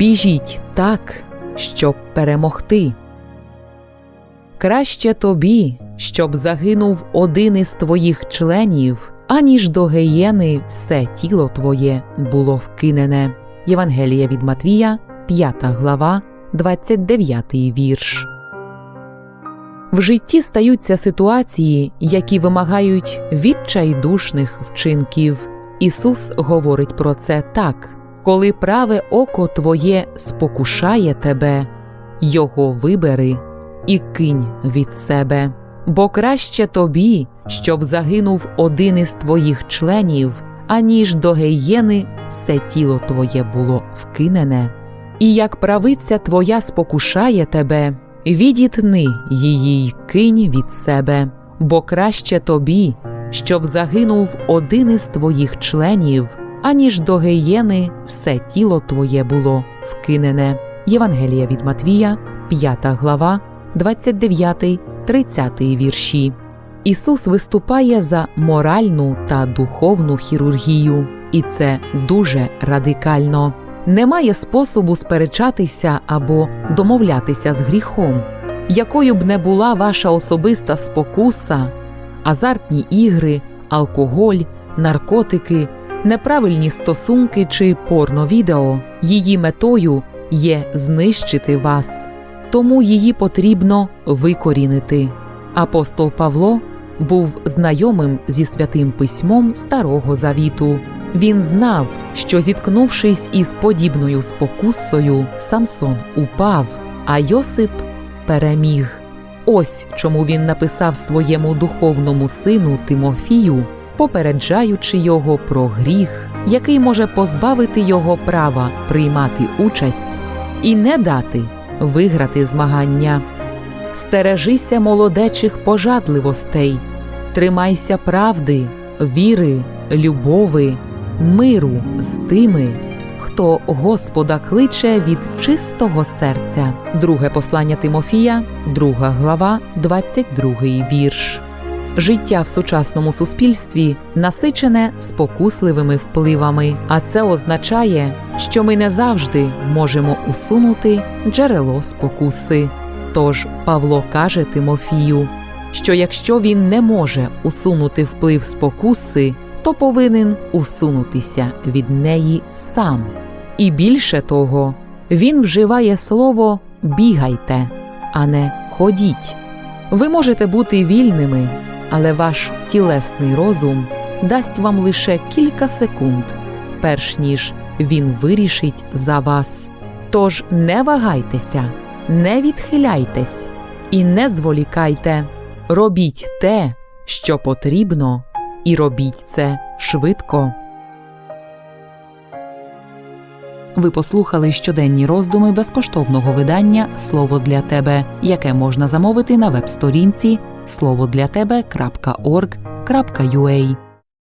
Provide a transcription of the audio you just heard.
Біжіть так, щоб перемогти. Краще тобі, щоб загинув один із твоїх членів, аніж до геєни все тіло твоє було вкинене. Євангелія від Матвія, 5 глава, 29 вірш. В житті стаються ситуації, які вимагають відчайдушних вчинків. Ісус говорить про це так: коли праве око твоє спокушає тебе, його вибери і кинь від себе. Бо краще тобі, щоб загинув один із твоїх членів, аніж до геєни все тіло твоє було вкинене. І як правиця твоя спокушає тебе, відітни її й кинь від себе, бо краще тобі, щоб загинув один із твоїх членів, аніж до геєни все тіло твоє було вкинене. Євангелія від Матвія, 5 глава, 29, 30 вірші. Ісус виступає за моральну та духовну хірургію, і це дуже радикально. Немає способу сперечатися або домовлятися з гріхом, якою б не була ваша особиста спокуса, азартні ігри, алкоголь, наркотики, неправильні стосунки чи порновідео, її метою є знищити вас, тому її потрібно викорінити. Апостол Павло був знайомим зі святим письмом Старого Завіту. Він знав, що, зіткнувшись із подібною спокусою, Самсон упав, а Йосип переміг. Ось чому він написав своєму духовному сину Тимофію, попереджаючи його про гріх, який може позбавити його права приймати участь і не дати виграти змагання. Стережися молодечих пожадливостей, тримайся правди, віри, любови, миру з тими, хто Господа кличе від чистого серця. Друге послання Тимофія, 2 глава, 22 вірш. Життя в сучасному суспільстві насичене спокусливими впливами, а це означає, що ми не завжди можемо усунути джерело спокуси. Тож Павло каже Тимофію, що якщо він не може усунути вплив спокуси, то повинен усунутися від неї сам. І більше того, він вживає слово бігайте, а не ходіть. Ви можете бути вільними, але ваш тілесний розум дасть вам лише кілька секунд, перш ніж він вирішить за вас. Тож не вагайтеся, не відхиляйтесь і не зволікайте. Робіть те, що потрібно, і робіть це швидко. Ви послухали щоденні роздуми безкоштовного видання Слово для тебе, яке можна замовити на веб-сторінці словодлятебе.org.ua